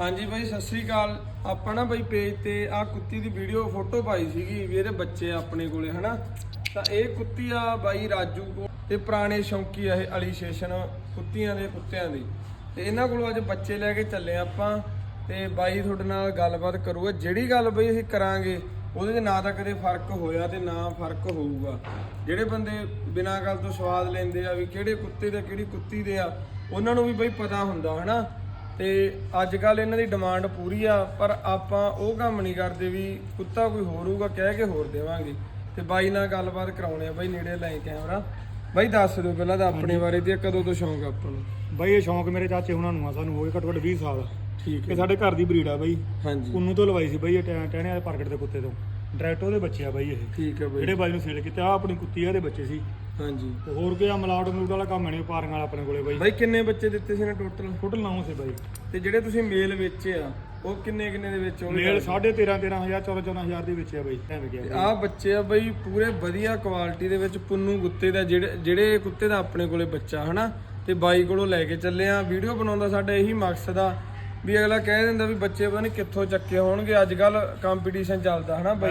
ਹਾਂਜੀ ਬਾਈ, ਸਤਿ ਸ੍ਰੀ ਅਕਾਲ। ਆਪਾਂ ਨਾ ਬਾਈ ਪੇਜ ਤੇ ਆ ਕੁੱਤੀ ਦੀ ਵੀਡੀਓ ਫੋਟੋ ਪਾਈ ਸੀਗੀ ਵੀ ਇਹਦੇ ਬੱਚੇ ਆ ਆਪਣੇ ਕੋਲੇ, ਹਨਾ? ਤਾਂ ਇਹ ਕੁੱਤੀ ਆ ਬਾਈ ਰਾਜੂ ਕੋ ਤੇ ਪੁਰਾਣੇ ਸ਼ੌਂਕੀ ਆ ਇਹ ਅਲੀ ਸਟੇਸ਼ਨ ਕੁੱਤੀਆਂ ਦੇ ਕੁੱਤਿਆਂ ਦੀ। ਤੇ ਇਹਨਾਂ ਕੋਲੋਂ ਅੱਜ ਬੱਚੇ ਲੈ ਕੇ ਚੱਲੇ ਆਪਾਂ। ਤੇ ਬਾਈ ਤੁਹਾਡੇ ਨਾਲ ਗੱਲਬਾਤ ਕਰੂਗਾ। ਜਿਹੜੀ ਗੱਲ ਬਈ ਅਸੀਂ ਕਰਾਂਗੇ, ਉਹਦੇ 'ਚ ਨਾ ਤਾਂ ਕਦੇ ਫ਼ਰਕ ਹੋਇਆ ਤੇ ਨਾ ਫ਼ਰਕ ਹੋਊਗਾ। ਜਿਹੜੇ ਬੰਦੇ ਬਿਨਾਂ ਗੱਲ ਤੋਂ ਸਵਾਦ ਲੈਂਦੇ ਆ ਵੀ ਕਿਹੜੇ ਕੁੱਤੇ ਤੇ ਕਿਹੜੀ ਕੁੱਤੀ ਦੇ ਆ, ਉਹਨਾਂ ਨੂੰ ਵੀ ਬਈ ਪਤਾ ਹੁੰਦਾ, ਹਨਾ? ਤੇ ਅੱਜ ਕੱਲ ਇਹਨਾਂ ਦੀ ਡਿਮਾਂਡ ਪੂਰੀ ਆ ਪਰ ਆਪਾਂ ਉਹ ਕੰਮ ਨਹੀਂ ਕਰਦੇ ਵੀ ਕੁੱਤਾ ਕੋਈ ਹੋਰ ਹੋਊਗਾ ਕਹਿ ਕੇ ਹੋਰ ਦੇਵਾਂਗੇ। ਤੇ ਬਾਈ ਨਾਲ ਗੱਲਬਾਤ ਕਰਾਉਣੇ ਆ ਬਾਈ ਨੇੜੇ ਲੈ ਕੈਮਰਾ। ਬਾਈ ਦੱਸ ਦਿਓ ਪਹਿਲਾਂ ਤਾਂ ਆਪਣੇ ਬਾਰੇ ਤੇ ਕਦੋਂ ਤੋਂ ਸ਼ੌਂਕ ਆ ਆਪਾਂ ਨੂੰ? ਬਾਈ ਇਹ ਸ਼ੌਂਕ ਮੇਰੇ ਚਾਚੇ ਹੁਣਾਂ ਨੂੰ ਆ ਸਾਨੂੰ ਹੋ ਗਏ ਘੱਟੋ ਘੱਟ 20 ਸਾਲ। ਠੀਕ ਇਹ ਹੈ ਸਾਡੇ ਘਰ ਦੀ ਬਰੀਡ ਆ ਬਾਈ। ਹਾਂਜੀ। ਕੁੰਨੂ ਤੋਂ ਲਵਾਈ ਸੀ ਬਾਈ ਇਹ ਟਹਿ- ਟਹਿਣੇ ਵਾਲੇ ਪ੍ਰਗਟ ਦੇ ਕੁੱਤੇ ਤੋਂ। ਡਾਇਰੈਕਟ ਉਹਦੇ ਬੱਚੇ ਆ ਬਾਈ ਇਹ। ਠੀਕ ਹੈ ਬਾਈ। ਜਿਹੜੇ ਬਾਈ ਨੂੰ ਸੇਲ ਕੀਤੇ ਆ ਆਪਣੀ ਕੁੱਤੀ ਆ ਇਹਦੇ ਬੱਚੇ ਸੀ। ਹਾਂਜੀ। ਹੋਰ ਕੋਈ ਆ ਮਲਾਉਟ ਮਲੂਟ ਵਾਲਾ ਕੰਮ ਨਹੀਂ ਪਾਰੀਆਂ ਵਾਲਾ ਆਪਣੇ ਕੋਲੇ ਬਾਈ। ਬਾਈ ਕਿੰਨੇ ਬੱਚੇ ਦਿੱਤੇ ਸੀ ਨੇ ਟੋਟਲ ਟੋਟਲ 9 ਸੀ ਬਾਈ। ਤੇ ਜਿਹੜੇ ਤੁਸੀਂ ਮੇਲ ਵੇਚੇ ਆ ਉਹ ਕਿੰਨੇ ਕਿੰਨੇ ਦੇ ਵਿੱਚ ਹੋਣਗੇ? ਮੇਲ 13.5 13000 14 14000 ਦੇ ਵਿੱਚ ਆ ਬਾਈ ਐਵੇਂ ਗਿਆ ਆ ਬੱਚੇ ਆ ਬਈ ਪੂਰੇ ਵਧੀਆ ਕੁਆਲਿਟੀ ਦੇ ਵਿੱਚ ਪੁੰਨੂ ਕੁੱਤੇ ਦਾ ਜਿਹੜੇ ਜਿਹੜੇ ਕੁੱਤੇ ਦਾ ਆਪਣੇ ਕੋਲੇ ਬੱਚਾ ਹਨਾ? ਤੇ ਬਾਈ ਕੋਲੋਂ ਲੈ ਕੇ ਚੱਲੇ ਆ। ਵੀਡੀਓ ਬਣਾਉਣ ਦਾ ਸਾਡਾ ਇਹੀ ਮਕਸਦ ਆ ਵੀ ਅਗਲਾ ਕਹਿ ਦਿੰਦਾ ਵੀ ਬੱਚੇ ਪਤਾ ਨਹੀਂ ਕਿੱਥੋਂ ਚੱਕੇ ਹੋਣਗੇ। ਅੱਜ ਕੱਲ ਕੰਪੀਟੀਸ਼ਨ ਚੱਲਦਾ ਹਨਾ ਬਾਈ?